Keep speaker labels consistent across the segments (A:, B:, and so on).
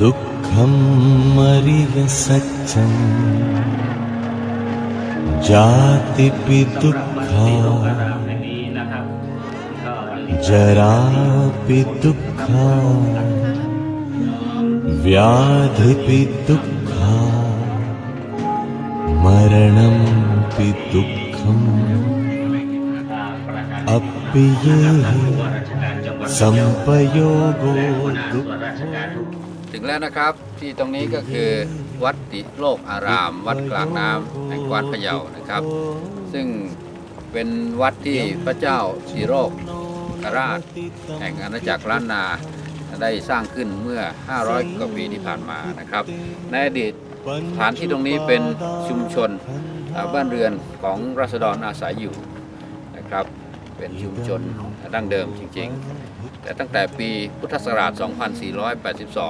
A: दुःखं मरिवसखम् जातिपि दुःखा जरापि दुःखा व्याधिपि दुःखा मरणं
B: पि दुःखम्। ัปปิ
A: ย
B: สัมปโยโก
C: ถึงแล้วนะครับที่ตรงนี้ก็คือวัดติโลกอาราม วัดกลางน้ำแห่งกวานพะเยานะครับ ซึ่งเป็นวัดที่พระเจ้าสีโรคกราช แห่งอาณาจักรล้านนาได้สร้างขึ้นเมื่อ 500 กว่าปีที่ผ่านมานะครับ ในอดีตฐานที่ตรงนี้เป็นชุมชนบ้านเรือนของรัษฎรอาศัยอยู่นะครับ เป็นชุมชนดั้งเดิมจริงๆ แต่ตั้งแต่ปีพุทธศักราช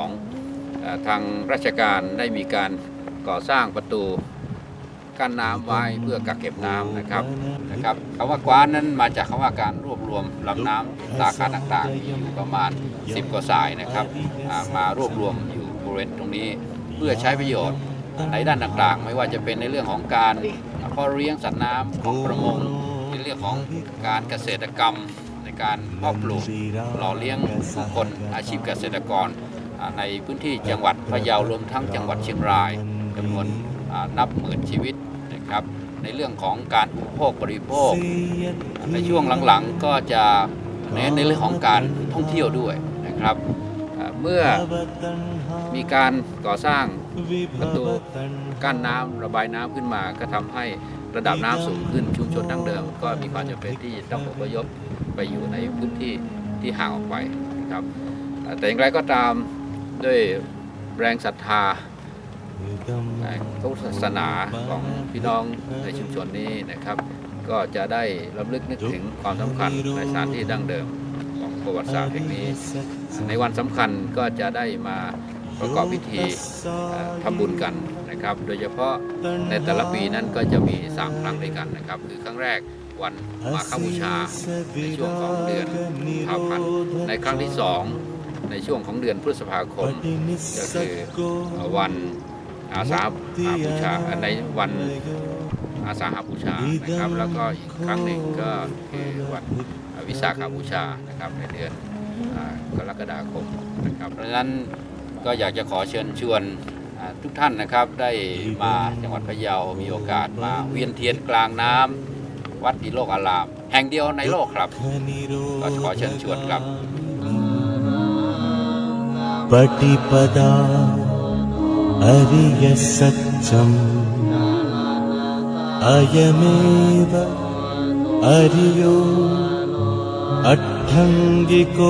C: 2482 ทางราชการได้มีการก่อสร้างประตูกั้นน้ำไว้เพื่อกักเก็บน้ำนะครับนะครับคำว่ากว้านนั้นมาจากคำว่าการรวบรวมลำน้ำสาขาต่างๆ มีอยู่ประมาณ 10กว่าสายนะครับมารวบรวมอยู่บริเวณตรงนี้เพื่อใช้ประโยชน์ในด้านต่างๆ ไม่ว่าจะเป็นในเรื่องของการเพาะเลี้ยงสัตว์น้ำของประมง เรื่องของการเกษตรกรรมในการเพาะปลูกหล่อเลี้ยงผู้คนอาชีพเกษตรกรในพื้นที่จังหวัดพะเยารวมทั้งจังหวัดเชียงรายจำนวนนับหมื่นชีวิตนะครับในเรื่องของการอุปโภคบริโภค ในช่วงหลังๆก็จะเน้นในเรื่องของการท่องเที่ยวด้วยนะครับเมื่อมีการก่อสร้างประตูกั้นน้ำระบายน้ำขึ้นมาก็ทำให้ ระดับน้ำสูงขึ้นชุมชนดั้งเดิม ก็มีความจำเป็นที่ต้องอพยพไปอยู่ในพื้นที่ที่ห่างออกไปนะครับ แต่อย่างไรก็ตามด้วยแรงศรัทธาในพุทธศาสนาของพี่น้องในชุมชนนี้นะครับ ก็จะได้รำลึกนึกถึงความสำคัญในสถานที่ดั้งเดิมของประวัติศาสตร์แห่งนี้ ในวันสำคัญก็จะได้มา ประกอบพิธีทำบุญกันนะครับ โดยเฉพาะในแต่ละปีนั้นก็จะมี 3 ครั้งด้วยกันนะครับ คือครั้งแรกวันมาฆบูชาในช่วงของเดือนกุมภาพันธ์ในครั้งที่ 2 ในช่วงของเดือนพฤษภาคมก็คือวันอาสาหาบูชาในวันอาสาหาบูชานะครับ แล้วก็อีกครั้งหนึ่งก็คือวันวิสาขบูชานะครับในเดือนกรกฎาคมนะครับเพราะฉะนั้น ก็อยากจะขอเชิญชวนทุกท่านนะครับได้มาจังหวัดพะเยา มีโอกาสมาเวียนเทียนกลางน้ำ วัดดีโลกอาราม แห่งเดียวในโลกครับ ก็ขอเชิญชวนครับ
A: ปฏิปดาอริยสัจจมอายเมวอริโยอัตถังกิโก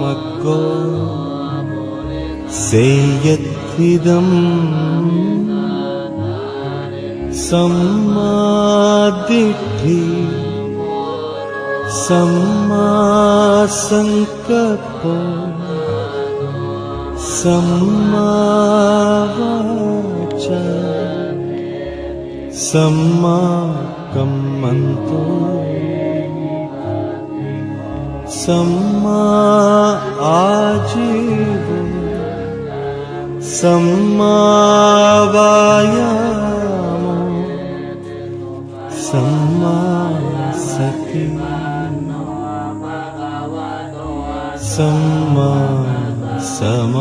A: มโก सेयद्धिदम् सम्मादि सम्मासप सम्मावाच सम्माकं मन्तु सम्मा आजीव सम्मावायामो सम सपि सम सम।